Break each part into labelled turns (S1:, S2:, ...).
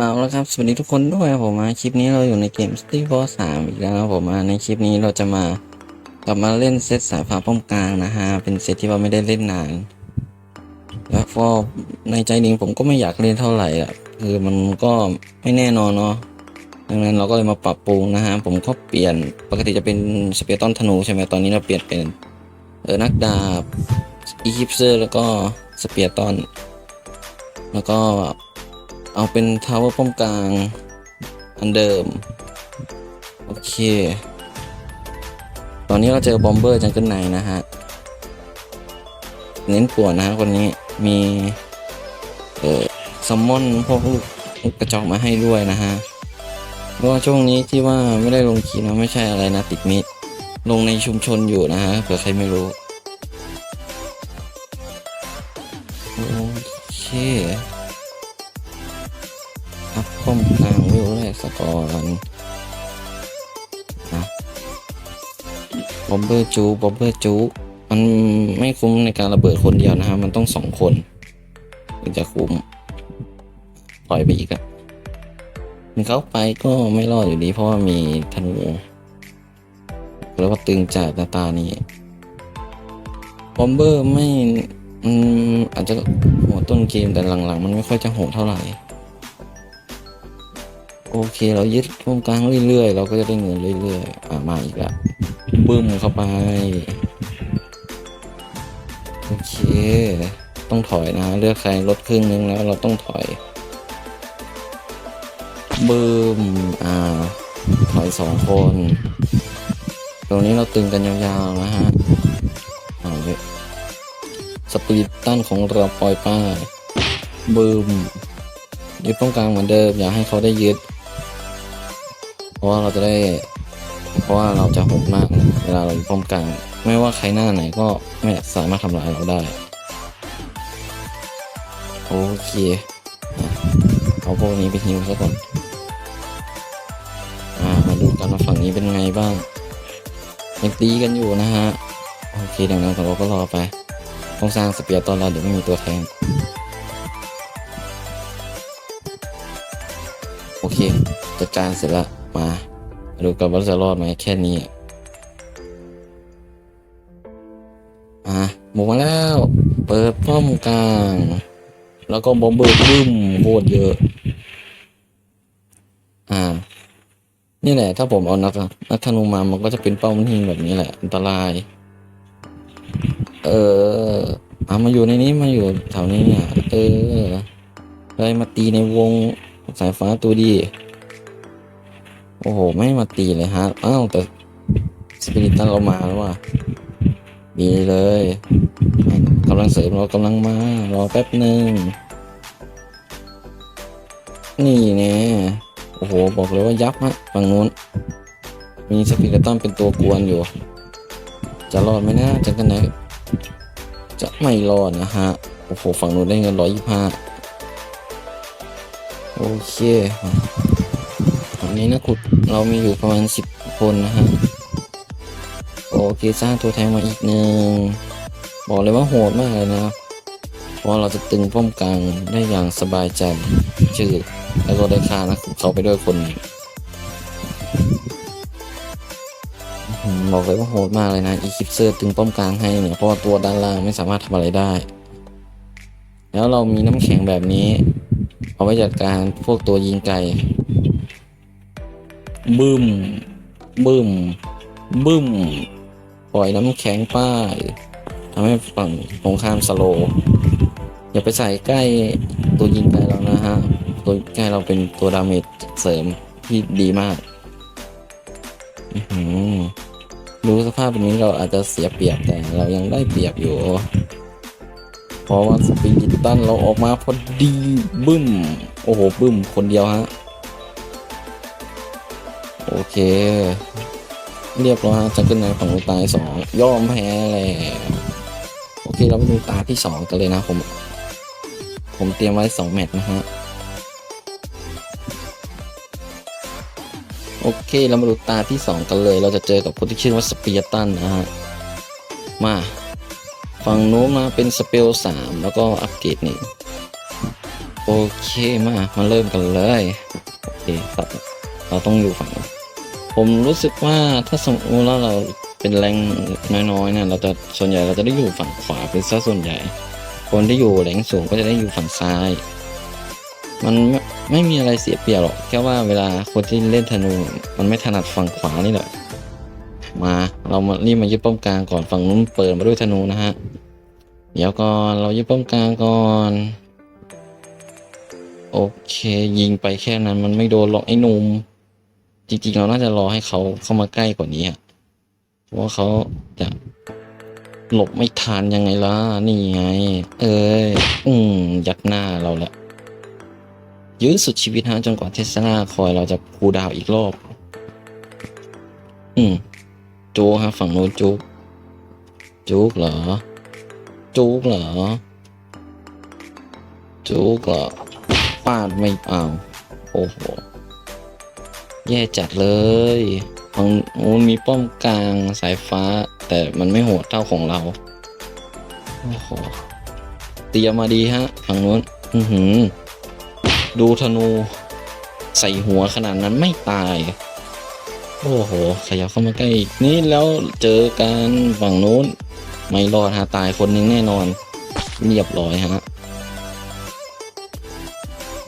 S1: เอาละครับ สวัสดีทุกคนด้วยผมมาคลิปนี้เราอยู่ในเกม City War 3อีกแล้วผมมาในคลิปนี้เราจะมากลับมาเล่นเซตสายฟ้าป้อมกลางนะฮะ เป็นเซตที่ว่าไม่ได้เล่นนาน แล้วก็ในใจหนึ่งผมก็ไม่อยากเล่นเท่าไหร่อะ คือมันก็ไม่แน่นอนเนาะ ดังนั้นเราก็เลยมาปรับปรุงนะฮะ ผมก็เปลี่ยนปกติจะเป็นสเปียร์ต้นธนูใช่ไหมตอนนี้เราเปลี่ยนเป็นเออนักดาบอีคิปเซอร์แล้วก็สเปียร์ต้นแล้วก็ เอาเป็นทาวเวอร์ป้อมกลาง อันเดิม โอเค ตอนนี้เราเจอบอมเบอร์จังเกิลไนนะฮะ เน้นป่วนนะฮะคนนี้มี เอ่อซัมมอนพวกลูกกระจอกมาให้ด้วยนะฮะเพราะว่าช่วงนี้ที่ว่าไม่ได้ลงคลิปนะไม่ใช่อะไรนะติดมิดลงในชุมชนอยู่นะฮะเผื่อใครไม่รู้ โอเค ป้อมกลางวิวแรกสกอร์กันนะบอมเบอร์จูบอมเบอร์จูมันไม่คุ้มในการระเบิดคนเดียวนะฮะมันต้องสองคนถึงจะคุ้มปล่อยไปอีกอะมันเข้าไปก็ไม่รอดอยู่ดีเพราะว่ามีธนูแล้วว่าตึงจัดหน้าตานี้บอมเบอร์ไม่อืมอาจจะหัวต้นเกมแต่หลังๆ มันไม่ค่อยจะโหดเท่าไหร่ โอเค เรายึดตรงกลางเรื่อยๆ เราก็จะได้เงินเรื่อยๆ อ่ามาอีกแล้วบึ้มเข้าไป โอเค ต้องถอยนะ เลือกใครลดครึ่งนึงแล้วเราต้องถอยบึ้มอ่า ถอยสองคน ตรงนี้เราตึงกันยาวๆนะฮะเอาเลยสปีดตันของเราปล่อยป้ายบึ้มยึดตรงกลางเหมือนเดิม อย่าให้เขาได้ยึด เพราะว่าเราจะได้ เพราะว่าเราจะโหดมากนะเวลาเราอยู่ป้อมกลาง ไม่ว่าใครหน้าไหนก็ไม่สามารถทำลายเราได้ โอเคเอาพวกนี้ไปฮิวซะก่อนอ่ามาดูกันว่าฝั่งนี้เป็นไงบ้างยังตีกันอยู่นะฮะ โอเคดังนั้นเราก็รอไปต้องสร้างสเปียร์ตอนเราเดี๋ยวไม่มีตัวแทงโอเคจัดการเสร็จแล้ว มามาดูกันว่าจะรอดไหมแค่นี้อะอะหมูมาแล้ว เปิดป้อมกลาง แล้วก็บอมเบอร์บึ้มโคตรเยอะ อ่า นี่แหละ ถ้าผมเอานักนักธนูมามันก็จะเป็นเป้ามันหิงแบบนี้แหละ อันตราย เออเอามาอยู่ในนี้มาอยู่แถวนี้เนี่ย เออเลยมาตีในวงสายฟ้าตัวดี โอ้โห ไม่มาตีเลยฮะ อ้าวแต่สปิริตันเรามาแล้วว่ะดีเลยกำลังเสริมเรากำลังมา รอแป๊บหนึ่ง นี่แน่โอ้โห บอกเลยว่ายับฮะฝั่งนู้น มีสปิริตันเป็นตัวกวนอยู่ จะรอดไหมนะจะกันไหนจะไม่รอดนะฮะ โอ้โห ฝั่งนู้นได้เงินร้อยยี่ห้าโอเค นี้นะขุดเรามีอยู่ประมาณสิบคนนะฮะโอเคสร้างตัวแทนมาอีกหนึ่งบอกเลยว่าโหดมากเลยนะเพราะเราจะตึงป้อมกลางได้อย่างสบายใจชื่อแล้วก็ได้ค่านะเขาไปด้วยคนบอกเลยว่าโหดมากเลยนะอีคิปเซอร์ตึงป้อมกลางให้เนี่ยเพราะว่าตัวด้านล่างไม่สามารถทำอะไรได้ แล้วเรามีน้ำแข็งแบบนี้เอาไว้จัดการพวกตัวยิงไกล บึ้ม บึ้ม บึ้ม ปล่อยน้ำแข็งป้ายทำให้ฝั่งตรงข้ามสโลว์อย่าไปใส่ใกล้ตัวยิงไกลเรานะฮะ ตัวใกล้เราเป็นตัวดาเมจเสริมที่ดีมากอื้สภาพแบบนี้เราอาจจะเสียเปรียบแต่เรายังได้เปรียบอยู่ เพราะว่าสปิริตันเราออกมาพอดีบึ้ม โอ้โห บึ้มคนเดียวฮะ โอเค เรียบร้อยฮะจังเกิลไนท์ของตายสองยอมแพ้แล้วโอเคเราไปดูตาที่สองกันเลยนะผม ผมเตรียมไว้สองแมตช์นะฮะโอเค เรามาดูตาที่สองกันเลย เราจะเจอกับคนที่ชื่อว่าสเปียตันนะฮะ มาฝั่งโน้นมาเป็นสเปลสามแล้วก็อัปเกรดนึ่โอเคมามาเริ่มกันเลย โอเคเราเราต้องอยู่ฝั่ง ผมรู้สึกว่าถ้าสมมติว่าเราเป็นแรงน้อยๆเนี่ยเราจะส่วนใหญ่เราจะได้อยู่ฝั่งขวาเป็นซะส่วนใหญ่ คนที่อยู่แรงสูงก็จะได้อยู่ฝั่งซ้าย มันไม่ไม่มีอะไรเสียเปรียบหรอกแค่ว่าเวลาคนที่เล่นธนู มันไม่ถนัดฝั่งขวานี่แหละมาเรามารีบมายึดป้อมกลางก่อนฝั่งนู้นเปิดมาด้วยธนูนะฮะเดี๋ยวก่อนเรายึดป้อมกลางก่อนโอเค ยิงไปแค่นั้นมันไม่โดนหรอกไอ้หนุ่ม จริงๆ เราน่าจะรอให้เขาเข้ามาใกล้กว่านี้เพราะว่าเขาจะหลบไม่ทันยังไงล่ะ นี่ไง เอ้ย อืม ยัดหน้าเราแหละ ยื้อสุดชีวิตฮะจนกว่าเทสลาคอยเราจะคูดาวอีกรอบ อืมจูฮะ ฝั่งโน้นจูกจูกเหรอ จูกเหรอ จูกเหรอปาดไม่เอาโอ้โห แย่จัดเลยฝั่งโน้นมีป้อมกลางสายฟ้า แต่มันไม่โหดเท่าของเรา โอ้โหเตรียมมาดีฮะฝั่งโน้นอือหือ ดูธนู ใส่หัวขนาดนั้นไม่ตาย โอ้โห ขยับเข้ามาใกล้อีกนี่แล้วเจอกันฝั่งนู้น ไม่รอดฮะตายคนหนึงแน่นอน เรียบร้อยฮะ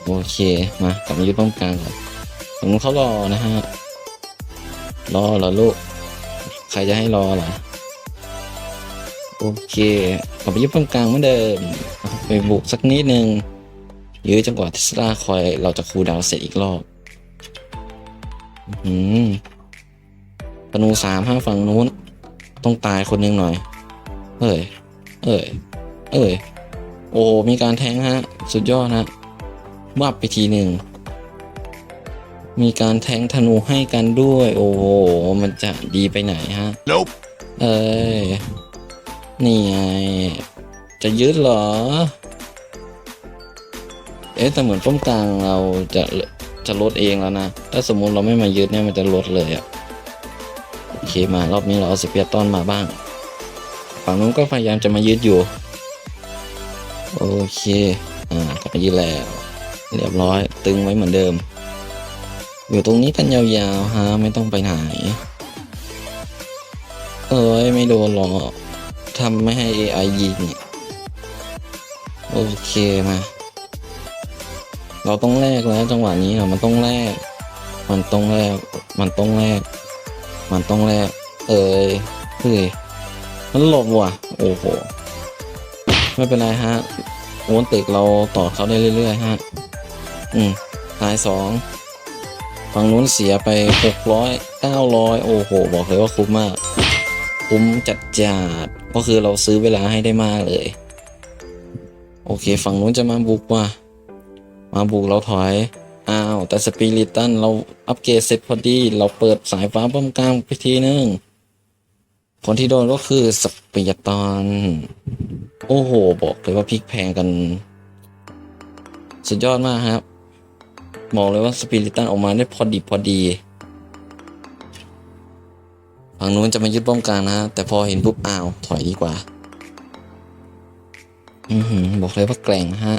S1: โอเค มากลับมายึดป้อมกลางก่อน ผมเขารอนะฮะ รอเหรอลูก ใครจะให้รอเหรอ โอเคกลับไปยึดป้อมกลางเหมือนเดิม ไปบุกสักนิดนึงยื้อจนกว่าเทสลาคอยเราจะคูดาวเสร็จอีกรอบ อืมธนูสามห้าฝั่งนู้น ต้องตายคนหนึ่งหน่อย เอ้ย เอ้ย เอ้ย โอ้ มีการแทงฮะ สุดยอดนะวับไปทีหนึ่ง มีการแทงธนูให้กันด้วย โอ้โห มันจะดีไปไหนฮะ
S2: Nope.
S1: เอ้ยนี่ไง จะยึดเหรอ เอ๊ะแต่เหมือนป้อมกลางเราจะจะลดเองแล้วนะ ถ้าสมมุติเราไม่มายึดเนี่ยมันจะลดเลยอะโอเคมารอบนี้เราเอาสเปียร์ต้อนมาบ้าง ฝั่งนู้นก็พยายามจะมายึดอยู่ โอเค อ่ากลับมายึดแล้ว เรียบร้อยตึงไว้เหมือนเดิม อยู่ตรงนี้กันยาวๆฮะไม่ต้องไปไหน เอ้ยไม่โดนหรอกทำไม่ให้ AI ยิงโอเคมา เราต้องแลกแล้วจังหวะนี้อะมันต้องแลกมันต้องแลกมันต้องแลกมันต้องแลกเอ้ยเฮ้ยมันหลบว่ะ โอ้โห ไม่เป็นไรฮะโอนตึกเราต่อเขาได้เรื่อยๆฮะ อืมตายสอง ฝั่งนู้นเสียไปหกร้อยเก้าร้อยโอ้โห บอกเลยว่าคุ้มมาก คุ้มจัดจัดก็คือเราซื้อเวลาให้ได้มากเลย โอเค ฝั่งนู้นจะมาบุกว่ะมาบุกเราถอย อ้าว แต่สปิริตันเราอัปเกรดเสร็จพอดี เราเปิดสายฟ้าป้อมกลางไปทีนึงคนที่โดนก็คือสปิริตันโอ้โห บอกเลยว่าพลิกแพงกัน สุดยอดมากครับ บอกเลยว่าสปิริตันออกมาได้พอดีพอดีฝั่งนู้นจะมายึดป้อมกลางนะแต่พอเห็นปุ๊บอ้าวถอยดีกว่า อือหือบอกเลยว่าแกร่งฮะ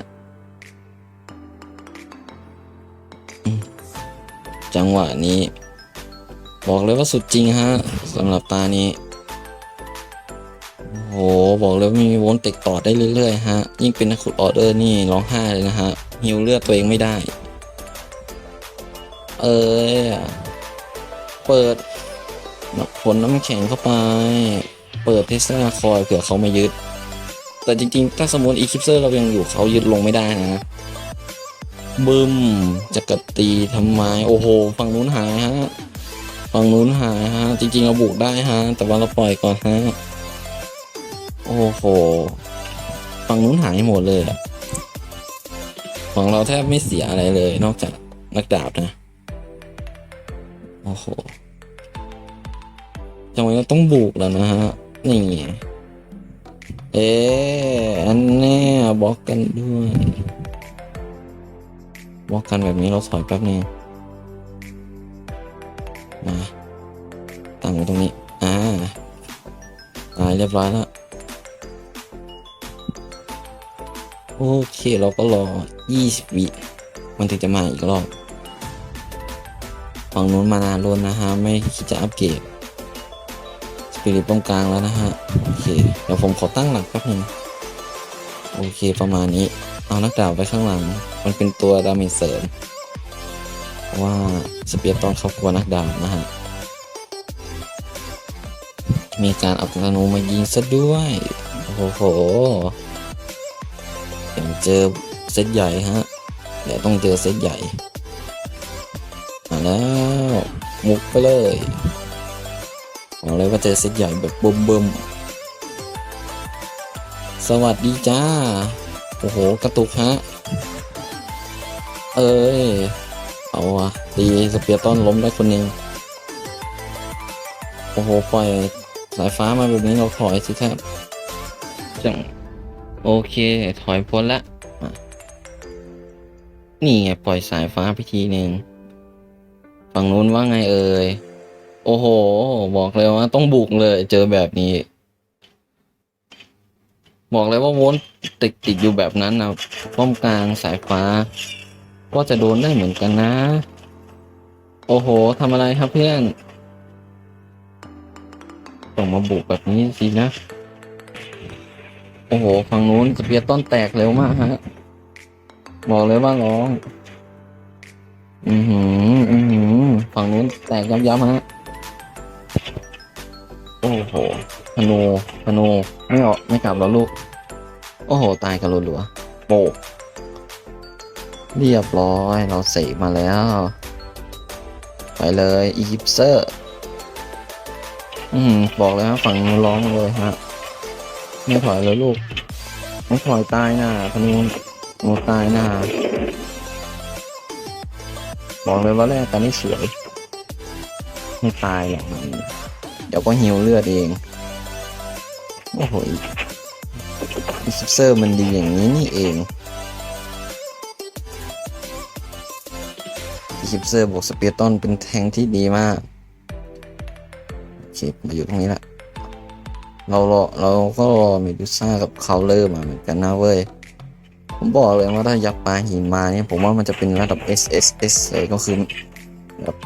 S1: จังหวะนี้ บอกเลยว่าสุดจริงฮะสำหรับตานี้โอ้โหบอกเลยว่ามีวนเต็กต่อได้เรื่อยๆฮะยิ่งเป็นนักขุดออเดอร์นี่ร้องไห้เลยนะฮะฮิวเลือดตัวเองไม่ได้ เออเปิดผลน้ำแข็งเข้าไป เปิดเทสลาคอยเผื่อเขามายึด แต่จริงๆ ถ้าสมมติอีคิปเซอร์เรายังอยู่เขายึดลงไม่ได้นะบึมจะกระตีทำไมโอ้โหฝั่งนู้นหายฮะฝั่งนู้นหายฮะ จริงๆ เราบุกได้ฮะ แต่ว่าเราปล่อยก่อนฮะ โอ้โหฝั่งนู้นหายหมดเลยอะฝั่งเราแทบไม่เสียอะไรเลย นอกจากนักดาบนะ โอ้โหจังหวะนี้ต้องบุกแล้วนะฮะ นี่ เอ๊ะอันแน่บล็อกกันด้วยบล็อกกันแบบนี้เราถอยแป๊บนึงมาตั้งไว้ตรงนี้ อ่าตายเรียบร้อยแล้ว โอเคเราก็รอ 20 วิมันถึงจะมาอีกรอบ ฝั่งนู้นมานานล้นนะฮะ ไม่คิดจะอัปเกรดสปิริตตรงกลางแล้วนะฮะ โอเค เดี๋ยวผมขอตั้งหลักแป๊บนึงโอเคประมาณนี้ เอานักดาบไว้ข้างหลัง มันเป็นตัวดาเมจเสริมเพราะว่าสเปียร์ตอนเขากลัวนักดาบนะฮะ มีการเอาธนูมายิงซะด้วย โอ้โหเดี๋ยวเจอเซตใหญ่ฮะ เดี๋ยวต้องเจอเซตใหญ่ แล้ว มุกไปเลยบอกเลยว่าเจอเซตใหญ่แบบบึมบึมๆสวัสดีจ้า โอ้โห กระตุกฮะ เอ้ย เอาวะตีสเปียร์ต้อนล้มได้คนหนึ่งโอ้โห ปล่อยสายฟ้ามาแบบนี้เราถอยสิครับจังโอเค ถอยพ้นละอะนี่ไงปล่อยสายฟ้าไปทีหนึ่ง ฝั่งนู้นว่าไงเอ่ย โอ้โห บอกเลยว่าต้องบุกเลยเจอแบบนี้ บอกเลยว่าวนติดติดอยู่แบบนั้นนะป้อมกลางสายฟ้า ก็จะโดนได้เหมือนกันนะ โอ้โหทำอะไรครับเพื่อนต้องมาบุกแบบนี้สินะ โอ้โหฝั่งนู้นสเปียร์ต้นแตกเร็วมากฮะ บอกเลยว่าร้อง อือหือ อือหือ ฝั่งนู้นแตกย้ำๆฮะ โอ้โหธนูธนูไม่ออกไม่กลับแล้วลูก โอ้โห ตายกันรัวๆโปกเรียบร้อย เราเสกมาแล้ว ไปเลยอียิปเซอร์ อืม บอกเลยฮะฝั่งนู้นร้องเลยฮะ ไม่ถอยเลยลูก ไม่ถอยตายนะธนูหนูตายนะ บอกเลยว่าแรกตอนนี้สวยไม่ตายหรอกมันเดี๋ยวก็หิวเลือดเอง โอ้โหอีซิปเซอร์มันดีอย่างนี้นี่เองอีซิปเซอร์บวกสเปียร์ตอนเป็นแทงที่ดีมากโอเคมาอยู่ตรงนี้ละเรารอเราก็รอเมดูซ่ากับเขาเริ่มมาเหมือนกันนะเว้ย ผมบอกเลยว่าถ้ายักษ์ปลาหินมาเนี่ยผมว่ามันจะเป็นระดับ S S S เลยก็คือแบบ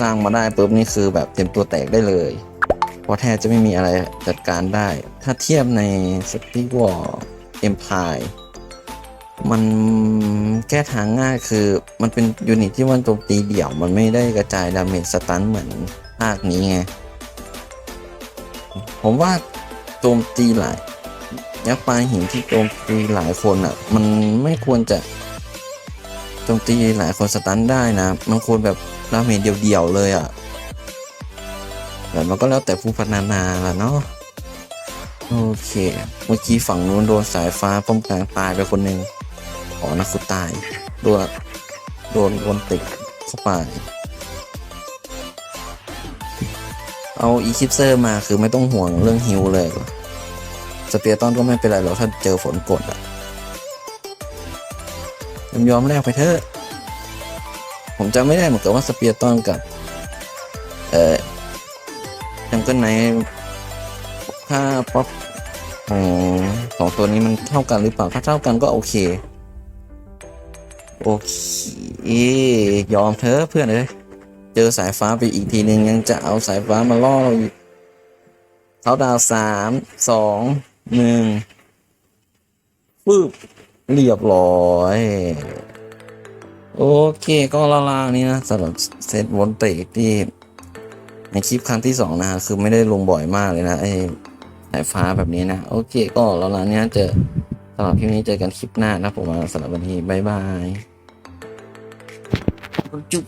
S1: สร้างมาได้ปุ๊บนี่คือแบบเต็มตัวแตกได้เลยเพราะแทบจะไม่มีอะไรจัดการได้ ถ้าเทียบในสตีวอร์เอ็มพายมันแก้ทางง่ายคือมันเป็นยูนิตที่มันโจมตีเดี่ยว มันไม่ได้กระจายดาเมจสตันเหมือนภาคนี้ไง ผมว่าโจมตีหลาย ยักษ์ปลาหินที่โจมตีหลายคนอะ มันไม่ควรจะโจมตีหลายคนสตันได้นะ มันควรแบบดาเมจเดียวๆเลยอะแต่มันก็แล้วแต่ผู้พัฒนาละเนาะโอเคเมื่อกี้ฝั่งนู้นโดนสายฟ้าป้อมกลางตายไปคนหนึ่งอ๋อนักขุดตายโดนโดนวนติดเข้าไปเอาอีคิปเซอร์มาคือไม่ต้องห่วงเรื่องฮิวเลย สเปียร์ตอนก็ไม่เป็นไรหรอกถ้าเจอฝนกดอะยอมยอมแลกไปเถอะ ผมจำไม่ได้เหมือนกับว่าสเปียร์ตอนกับ เอ่อจังเกิลไนค่าป๊อปของสองตัวนี้มันเท่ากันหรือเปล่า ถ้าเท่ากันก็โอเค โอเค ยอมเถอะเพื่อนเลยเจอสายฟ้าไปอีกทีหนึ่งยังจะเอาสายฟ้ามาล่อเราอีกเขาดาวสามสอง หนึ่งปึ๊บเรียบร้อย โอเคก็ล่างๆนี้นะสำหรับเซตวนเตกที่ ในคลิปครั้งที่สองนะฮะคือไม่ได้ลงบ่อยมากเลยนะไอ้สายฟ้าแบบนี้นะ โอเคก็ล่างๆนี้เจอสำหรับคลิปนี้เจอกันคลิปหน้านะผมสำหรับวันนี้ บ๊ายบายจุ๊บ